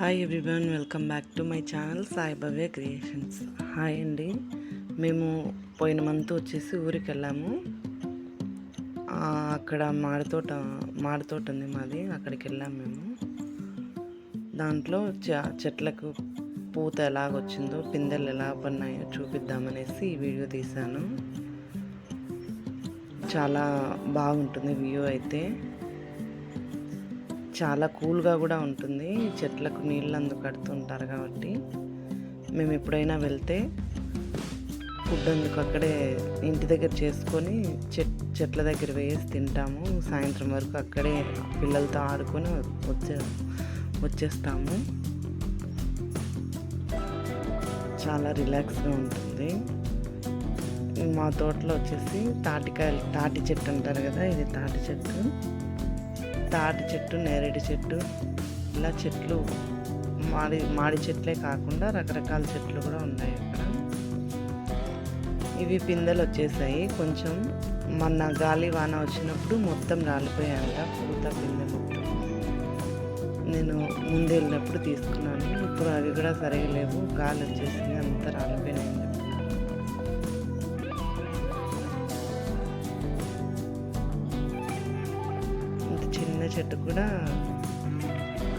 Hi everyone welcome back to my channel Saibabe creations hi అండి. మేము పోయిన month వచ్చేసి ఊరికి వెళ్ళాము. అక్కడ మాడితోట మాడితోట ఉంది మాది అక్కడికి వెళ్ళాము మేము. దాంట్లో చెట్లకు పూత ఎలాగొచ్చిందో పిందెలు ఎలా పడినాయో చూపిద్దామనేసి ఈ వీడియో తీశాను. చాలా బాగుంటుంది వ్యూ అయితే. చాలా కూల్గా కూడా ఉంటుంది. చెట్లకు నీళ్ళు అందు కడుతుంటారు కాబట్టి మేము ఎప్పుడైనా వెళ్తే ఫుడ్ అందుకు అక్కడే ఇంటి దగ్గర చేసుకొని చెట్ చెట్ల దగ్గర వేసి తింటాము. సాయంత్రం వరకు అక్కడే పిల్లలతో ఆడుకొని వచ్చే వచ్చేస్తాము. చాలా రిలాక్స్గా ఉంటుంది. మా తోటలో వచ్చేసి తాటికాయలు తాటి చెట్టు అంటారు కదా ఇది తాటి చెట్టు. తాటి చెట్టు నేరేడు చెట్టు ఇలా చెట్లు మాడి మాడి చెట్లే కాకుండా రకరకాల చెట్లు కూడా ఉన్నాయి అక్కడ. ఇవి పిందెలు వచ్చేసాయి. కొంచెం మొన్న గాలి వాన వచ్చినప్పుడు మొత్తం రాలిపోయాయంట పూత పిందె మొత్తం. నేను ముందు వెళ్ళినప్పుడు తీసుకున్నాను. ఇప్పుడు అవి కూడా సరిగా లేవు. గాలి వచ్చేసింది అంతా రాలిపోయినాయని చెట్టు కూడా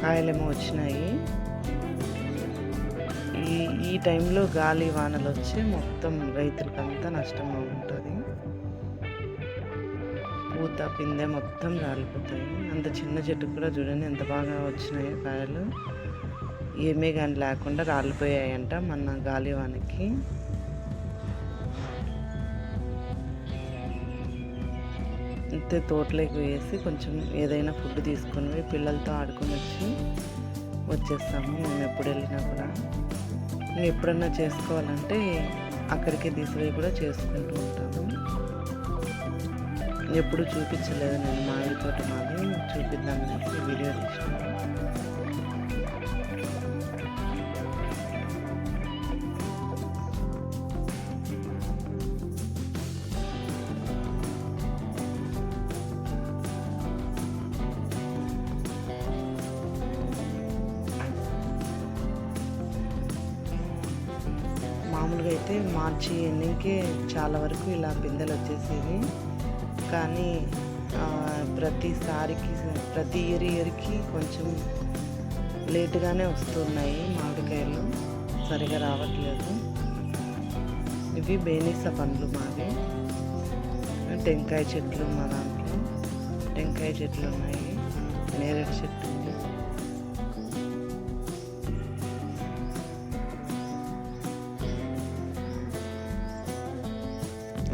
కాయలేమో వచ్చినాయి. ఈ ఈ టైంలో గాలి వానలు వచ్చి మొత్తం రైతులకంతా నష్టంగా ఉంటుంది. పూత పిందె మొత్తం రాలిపోతాయి. అంత చిన్న చెట్టు కూడా చూడండి ఎంత బాగా వచ్చినాయి కాయలు. ఏమీ కానీ లేకుండా రాలిపోయాయంట మన గాలి వానకి. అంతే తోటలోకి వేసి కొంచెం ఏదైనా ఫుడ్ తీసుకొని పోయి పిల్లలతో ఆడుకొని వచ్చి వచ్చేస్తాము. మేము ఎప్పుడు వెళ్ళినా కూడా. నేను ఎప్పుడన్నా చేసుకోవాలంటే అక్కడికి తీసుకుపోయి కూడా చేసుకుంటూ ఉంటాము. ఎప్పుడు చూపించలేదు నేను మామిడి తోట మాది. చూపిద్దాం వీడియో తీసినాను మామూలుగా అయితే మార్చి ఎండింగ్కే చాలా వరకు ఇలా పిందెలు వచ్చేసేవి. కానీ ప్రతిసారికి ప్రతి ఇయర్ ఇయర్కి కొంచెం లేటుగానే వస్తున్నాయి మామిడికాయలు. సరిగా రావట్లేదు. ఇవి బేనిస పండ్లు మావి. టెంకాయ చెట్లు మా దాంట్లో. టెంకాయ చెట్లు ఉన్నాయి. నేరేడు చెట్టు.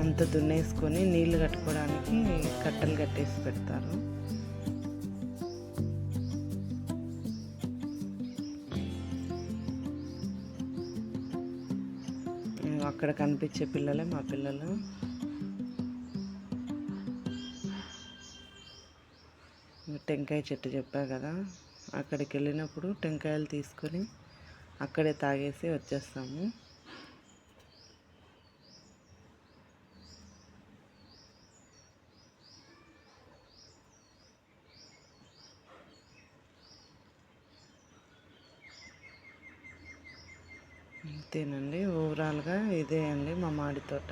అంత దున్నేసుకొని నీళ్ళు కట్టుకోవడానికి కట్టలు కట్టేసి పెడతారు అక్కడ కనిపించే పిల్లలే మా పిల్లలు. టెంకాయ చెట్టు చెప్పా కదా అక్కడికి వెళ్ళినప్పుడు టెంకాయలు తీసుకొని అక్కడే తాగేసి వచ్చేస్తాము. అంతేనండి. ఓవరాల్గా ఇదే అండి మా మాడి తోట.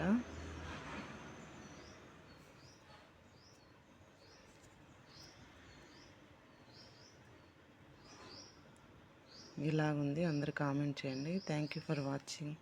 ఇలాగుంది. అందరు కామెంట్ చేయండి. Thank you for watching.